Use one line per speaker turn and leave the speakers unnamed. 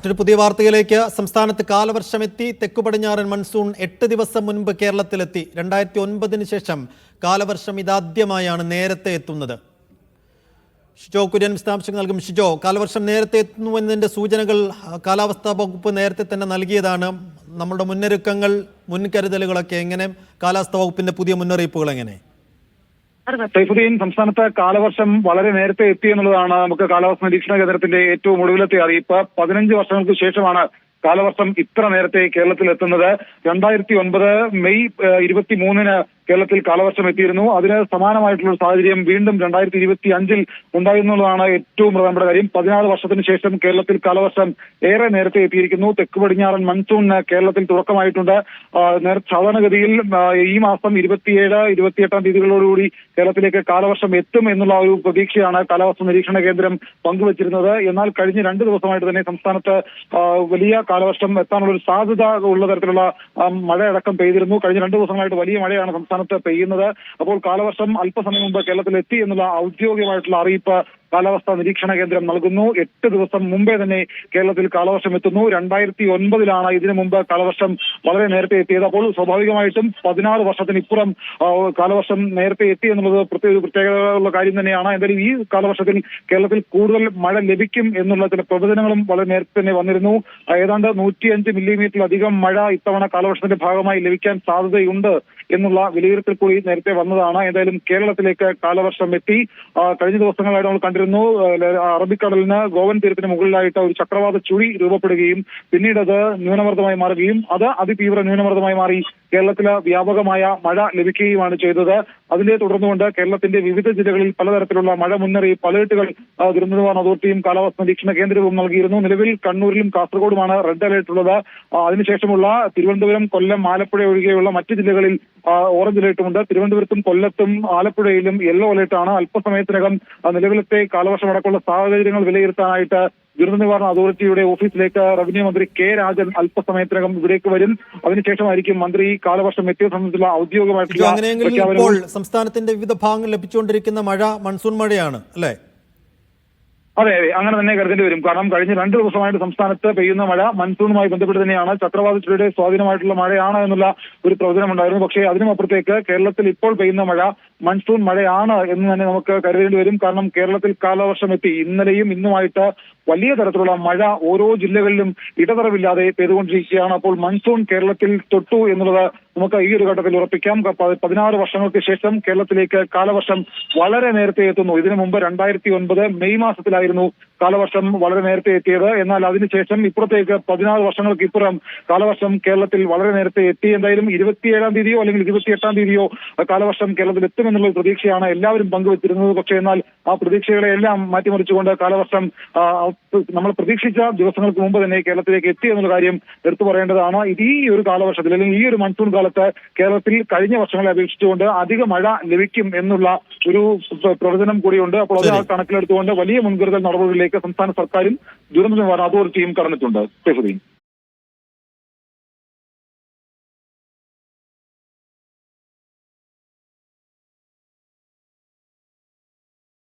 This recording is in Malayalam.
മറ്റൊരു പുതിയ വാർത്തയിലേക്ക്. സംസ്ഥാനത്ത് കാലവർഷമെത്തി. തെക്കു പടിഞ്ഞാറൻ മൺസൂൺ എട്ട് ദിവസം മുൻപ് കേരളത്തിലെത്തി. രണ്ടായിരത്തി ഒൻപതിന് ശേഷം കാലവർഷം ഇതാദ്യമായാണ് നേരത്തെ എത്തുന്നത്. ഷിജോ കുര്യൻ വിശദാംശങ്ങൾ നൽകും. ഷിജോ കാലവർഷം നേരത്തെ എത്തുന്നുവെന്നതിന്റെ സൂചനകൾ കാലാവസ്ഥാ വകുപ്പ് നേരത്തെ തന്നെ നൽകിയതാണ്. നമ്മുടെ മുന്നൊരുക്കങ്ങൾ മുൻകരുതലുകളൊക്കെ എങ്ങനെ? കാലാവസ്ഥാ വകുപ്പിന്റെ പുതിയ മുന്നറിയിപ്പുകൾ എങ്ങനെ?
സൈഫുദ്ദീൻ സംസ്ഥാനത്ത് കാലവർഷം വളരെ നേരത്തെ എത്തി എന്നുള്ളതാണ് നമുക്ക് കാലാവസ്ഥ നിരീക്ഷണ കേന്ദ്രത്തിന്റെ ഏറ്റവും ഒടുവിലത്തെ അറിയിപ്പ് പതിനഞ്ച് വർഷങ്ങൾക്ക് ശേഷമാണ് കാലവർഷം ഇത്ര നേരത്തെ കേരളത്തിൽ എത്തുന്നത്. രണ്ടായിരത്തി ഒൻപത് മെയ് ഇരുപത്തി മൂന്നിന് കേരളത്തിൽ കാലവർഷം എത്തിയിരുന്നു. അതിന് സമാനമായിട്ടുള്ള സാഹചര്യം വീണ്ടും രണ്ടായിരത്തി ഇരുപത്തി അഞ്ചിൽ ഉണ്ടായിരുന്നുള്ളതാണ് ഏറ്റവും പ്രധാനപ്പെട്ട കാര്യം. പതിനാറ് വർഷത്തിന് ശേഷം കേരളത്തിൽ കാലവർഷം ഏറെ നേരത്തെ എത്തിയിരിക്കുന്നു. തെക്ക് പടിഞ്ഞാറൻ മൺസൂണിന് കേരളത്തിൽ തുടക്കമായിട്ടുണ്ട്. സാധാരണഗതിയിൽ ഈ മാസം ഇരുപത്തിയേഴ് ഇരുപത്തിയെട്ടാം തീയതികളോടുകൂടി കേരളത്തിലേക്ക് കാലവർഷം എത്തും എന്നുള്ള ഒരു പ്രതീക്ഷയാണ് കാലാവസ്ഥ നിരീക്ഷണ കേന്ദ്രം പങ്കുവച്ചിരുന്നത്. എന്നാൽ കഴിഞ്ഞ രണ്ട് ദിവസമായിട്ട് തന്നെ സംസ്ഥാനത്ത് വലിയ കാലവർഷം എത്താനുള്ള ഒരു സാധ്യത ഉള്ള തരത്തിലുള്ള മഴയടക്കം പെയ്തിരുന്നു. കഴിഞ്ഞ രണ്ട് ദിവസങ്ങളായിട്ട് വലിയ മഴയാണ് സംസ്ഥാനത്ത് പെയ്യുന്നത്. അപ്പോൾ കാലവർഷം അല്പസമയം മുമ്പ് കേരളത്തിൽ എത്തി എന്നുള്ള ഔദ്യോഗികമായിട്ടുള്ള അറിയിപ്പ് കാലാവസ്ഥാ നിരീക്ഷണ കേന്ദ്രം നൽകുന്നു. എട്ട് ദിവസം മുമ്പേ തന്നെ കേരളത്തിൽ കാലവർഷം എത്തുന്നു. രണ്ടായിരത്തി ഒൻപതിലാണ് ഇതിനു മുമ്പ് കാലവർഷം വളരെ നേരത്തെ എത്തിയത്. അപ്പോൾ സ്വാഭാവികമായിട്ടും പതിനാറ് വർഷത്തിന് ഇപ്പുറം കാലവർഷം നേരത്തെ എത്തി എന്നുള്ളത് പ്രത്യേക പ്രത്യേകതയുള്ള കാര്യം തന്നെയാണ്. എന്തായാലും ഈ കാലവർഷത്തിൽ കേരളത്തിൽ കൂടുതൽ മഴ ലഭിക്കും എന്നുള്ള ചില പ്രവചനങ്ങളും വളരെ നേരത്തെ തന്നെ വന്നിരുന്നു. ഏതാണ്ട് നൂറ്റിയഞ്ച് മില്ലിമീറ്ററിലധികം മഴ ഇത്തവണ കാലവർഷത്തിന്റെ ഭാഗമായി ലഭിക്കാൻ സാധ്യതയുണ്ട് എന്നുള്ള വിലയിരുത്തൽ കൂടി നേരത്തെ വന്നതാണ്. ഏതായാലും കേരളത്തിലേക്ക് കാലവർഷം എത്തി. കഴിഞ്ഞ ദിവസങ്ങളായിട്ട് നമ്മൾ കണ്ടിരുന്നു ല- അറബിക്കടലിന് ഗോവൻ തീരത്തിന് മുകളിലായിട്ട് ഒരു ചക്രവാത ചുഴി രൂപപ്പെടുകയും പിന്നീട് അത് ന്യൂനമർദ്ദമായി മാറുകയും അത് അതിതീവ്ര ന്യൂനമർദ്ദമായി മാറി. കേരളത്തിൽ വ്യാപകമായ മഴ ലഭിക്കുകയുമാണ് ചെയ്തത്. അതിനെ തുടർന്നുകൊണ്ട് കേരളത്തിന്റെ വിവിധ ജില്ലകളിൽ പലതരത്തിലുള്ള മഴ മുന്നറിയിപ്പ് അലേർട്ടുകൾ ദുരന്ത നിവാരണ അതോറിറ്റിയും കാലാവസ്ഥ നിരീക്ഷണ കേന്ദ്രവും നൽകിയിരുന്നു. നിലവിൽ കണ്ണൂരിലും കാസർഗോഡുമാണ് റെഡ് അലേർട്ട് ഉള്ളത് അതിനുശേഷമുള്ള തിരുവനന്തപുരം കൊല്ലം ആലപ്പുഴ ഒഴികെയുള്ള മറ്റ് ജില്ലകളിൽ ഓറഞ്ച് അലേർട്ടുമുണ്ട് തിരുവനന്തപുരത്തും കൊല്ലത്തും ആലപ്പുഴയിലും യെല്ലോ അലേർട്ടാണ് അല്പസമയത്തിനകം നിലവിലത്തെ കാലവർഷം അടക്കമുള്ള സാഹചര്യങ്ങൾ വിലയിരുത്താനായിട്ട് ദുരന്ത നിവാരണ അതോറിറ്റിയുടെ ഓഫീസിലേക്ക് റവന്യൂ മന്ത്രി കെ രാജൻ അല്പസമയത്തിനകം ഇവിടേക്ക് വരും. അതിനുശേഷമായിരിക്കും മന്ത്രി കാലവർഷം എത്തിയ സംബന്ധിച്ചുള്ള ഔദ്യോഗികമായിട്ടുള്ള
സംസ്ഥാനത്തിന്റെ വിവിധ ഭാഗങ്ങളിൽ ലഭിച്ചുകൊണ്ടിരിക്കുന്ന മഴ മൺസൂൺ മഴയാണ് അല്ലേ?
അതെ അതെ അങ്ങനെ തന്നെ കരുതേണ്ടി വരും. കാരണം കഴിഞ്ഞ രണ്ട് ദിവസമായിട്ട് സംസ്ഥാനത്ത് പെയ്യുന്ന മഴ മൺസൂണുമായി ബന്ധപ്പെട്ട് തന്നെയാണ്. ചക്രവാത സ്വാധീനമായിട്ടുള്ള മഴയാണ് എന്നുള്ള ഒരു പ്രവചനമുണ്ടായിരുന്നു. പക്ഷേ അതിനും അപ്പുറത്തേക്ക് കേരളത്തിൽ ഇപ്പോൾ പെയ്യുന്ന മഴ മൺസൂൺ മഴയാണ് എന്ന് തന്നെ നമുക്ക് കരുതേണ്ടി വരും. കാരണം കേരളത്തിൽ കാലവർഷം എത്തി. ഇന്നലെയും ഇന്നുമായിട്ട് വലിയ തരത്തിലുള്ള മഴ ഓരോ ജില്ലകളിലും ഇടതറവില്ലാതെ പെയ്തുകൊണ്ടിരിക്കുകയാണ്. അപ്പോൾ മൺസൂൺ കേരളത്തിൽ തൊട്ടു എന്നുള്ളത് നമുക്ക് ഈ ഒരു ഘട്ടത്തിൽ ഉറപ്പിക്കാം. പതിനാറ് വർഷങ്ങൾക്ക് ശേഷം കേരളത്തിലേക്ക് കാലവർഷം വളരെ നേരത്തെ എത്തുന്നു. ഇതിനു മുമ്പ് രണ്ടായിരത്തി ഒൻപത് മെയ് മാസത്തിലായിരുന്നു കാലവർഷം വളരെ നേരത്തെ എത്തിയത്. എന്നാൽ അതിനുശേഷം ഇപ്പുറത്തേക്ക് പതിനാറ് വർഷങ്ങൾക്ക് ഇപ്പുറം കാലവർഷം കേരളത്തിൽ വളരെ നേരത്തെ എത്തി. എന്തായാലും ഇരുപത്തിയേഴാം തീയതിയോ അല്ലെങ്കിൽ ഇരുപത്തിയെട്ടാം തീയതിയോ കാലവർഷം കേരളത്തിൽ എത്തുമെന്നുള്ള ഒരു പ്രതീക്ഷയാണ് എല്ലാവരും പങ്കുവച്ചിരുന്നത്. പക്ഷേ എന്നാൽ ആ പ്രതീക്ഷകളെ എല്ലാം മാറ്റിമറിച്ചുകൊണ്ട് കാലവർഷം നമ്മൾ പ്രതീക്ഷിച്ച ദിവസങ്ങൾക്ക് മുമ്പ് തന്നെ കേരളത്തിലേക്ക് എത്തി എന്നുള്ള കാര്യം എടുത്തു പറയേണ്ടതാണ്. ഇത് ഈ ഒരു കാലവർഷത്തിൽ അല്ലെങ്കിൽ ഈ ഒരു മൺസൂൺ കാലത്ത് കേരളത്തിൽ കഴിഞ്ഞ വർഷങ്ങളെ അപേക്ഷിച്ചുകൊണ്ട് അധിക മഴ ലഭിക്കും എന്നുള്ള ഒരു പ്രവചനം കൂടിയുണ്ട്. അപ്പോൾ അത്. കണക്കിലെടുത്തുകൊണ്ട് വലിയ മുൻകരുതൽ നടപടികളിലേക്ക് സംസ്ഥാന സർക്കാരും ദുരന്ത നിവാരണ അതോറിറ്റിയും കടന്നിട്ടുണ്ട്.